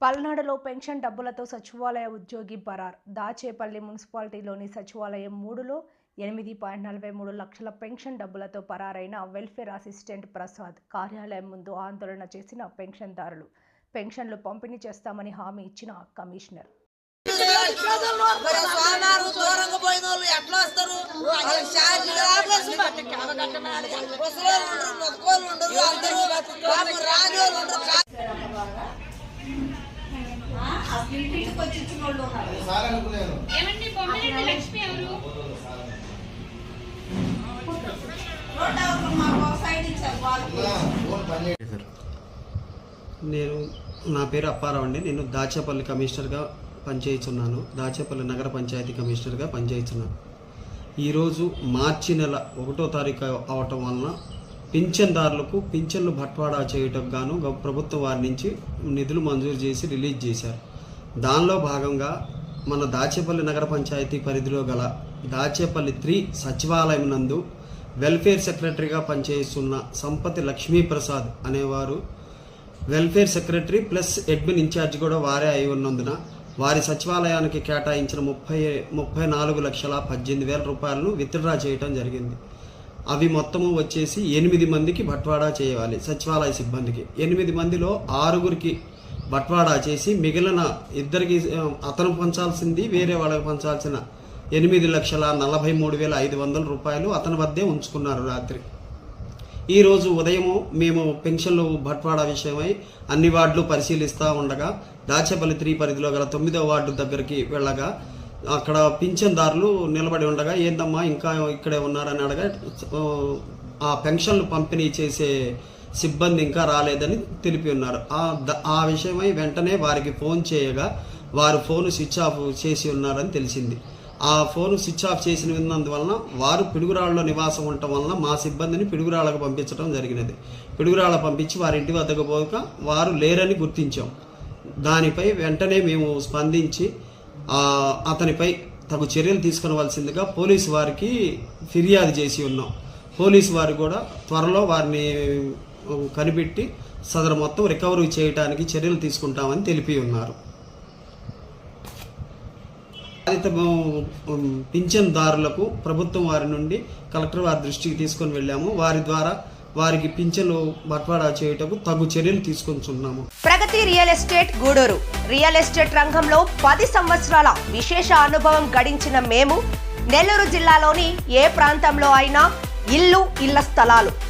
పల్నాడులో పెన్షన్ డబ్బులతో సచివాలయ ఉద్యోగి పరార్ దాచేపల్లి మున్సిపాలిటీలోని సచివాలయం మూడులో ఎనిమిది పాయింట్ నలభై మూడు లక్షల పెన్షన్ డబ్బులతో పరారైన వెల్ఫేర్ అసిస్టెంట్ ప్రసాద్ కార్యాలయం ముందు ఆందోళన చేసిన పెన్షన్దారులు పెన్షన్లు పంపిణీ చేస్తామని హామీ ఇచ్చిన కమిషనర్ మరి ఏమండి బొమ్మలండి లక్ష్మి ఎవరు? నేను నా పేరు అప్పారావు అండి. నేను దాచేపల్లి కమిషనర్గా పనిచేస్తున్నాను. దాచేపల్లి నగర పంచాయతీ కమిషనర్గా పనిచేస్తున్నాను. ఈరోజు మార్చి నెల ఒకటో తారీఖు అవటం వలన పింఛన్దారులకు పింఛన్లు బట్వాడా చేయటం గాను ప్రభుత్వం వారి నుంచి నిధులు మంజూరు చేసి రిలీజ్ చేశారు. దానిలో భాగంగా మన దాచేపల్లి నగర పంచాయతీ పరిధిలో గల దాచేపల్లి త్రీ సచివాలయం నందు వెల్ఫేర్ సెక్రటరీగా పనిచేస్తున్న సంపతి లక్ష్మీప్రసాద్ అనేవారు welfare secretary plus admin incharge కూడా వారే అయి ఉన్నందున వారి సచివాలయానికి కేటాయించిన ముప్పై ముప్పై నాలుగు లక్షల పద్దెనిమిది వేల రూపాయలను విత్డ్రా చేయటం జరిగింది. అవి మొత్తము వచ్చేసి ఎనిమిది మందికి బట్వాడా చేయాలి సచివాలయ సిబ్బందికి. ఎనిమిది మందిలో ఆరుగురికి బట్వాడా చేసి మిగిలిన ఇద్దరికి అతను పంచాల్సింది వేరే వాళ్ళకి పంచాల్సిన ఎనిమిది లక్షల నలభై మూడు వేల ఐదు వందల రూపాయలు అతని వద్దే ఉంచుకున్నారు రాత్రి. ఈరోజు ఉదయము మేము పెన్షన్లు బట్వాడా విషయమై అన్ని వార్డులు పరిశీలిస్తూ ఉండగా దాచేపల్లి త్రీ పరిధిలో గల తొమ్మిదో వార్డు దగ్గరికి వెళ్ళగా అక్కడ పింఛన్దారులు నిలబడి ఉండగా ఏందమ్మా ఇంకా ఇక్కడే ఉన్నారని అడగా ఆ పెన్షన్లు పంపిణీ చేసే సిబ్బంది ఇంకా రాలేదని తెలిపి ఉన్నారు. ఆ ద- ఆ విషయమై వెంటనే వారికి ఫోన్ చేయగా వారు ఫోన్ స్విచ్ ఆఫ్ చేసి ఉన్నారని తెలిసింది. ఆ ఫోన్ స్విచ్ ఆఫ్ చేసిన విన్నందువలన వారు పిడుగురాళ్ళలో నివాసం ఉండటం వలన మా సిబ్బందిని పిడుగురాళ్ళకు పంపించడం జరిగినది. పిడుగురాళ్ళ పంపించి వారి ఇంటి వద్దకు పోక వారు లేరని గుర్తించాం. దానిపై వెంటనే మేము స్పందించి అతనిపై తగు చర్యలు తీసుకునవలసిందిగా పోలీసు వారికి ఫిర్యాదు చేసి ఉన్నాం. పోలీసు వారు కూడా త్వరలో వారిని కనిపెట్టి సదరు మొత్తం రికవరీ చేయడానికి చర్యలు తీసుకుంటామని తెలిపి ఉన్నారు. బాధిత పింఛన్దారులకు ప్రభుత్వం వారి నుండి కలెక్టర్ వారి దృష్టికి తీసుకొని వెళ్ళాము. వారి ద్వారా వారికి పింఛన్లు బట్వాడా చేయుటకు తగు చర్యలు తీసుకొచ్చున్నాము Pragathi real estate Gudur. Real estate రంగంలో పది సంవత్సరాల విశేష అనుభవం గడించిన మేము నెల్లూరు జిల్లాలోని ఏ ప్రాంతంలో అయినా ఇల్లు ఇళ్ళ స్థలాలు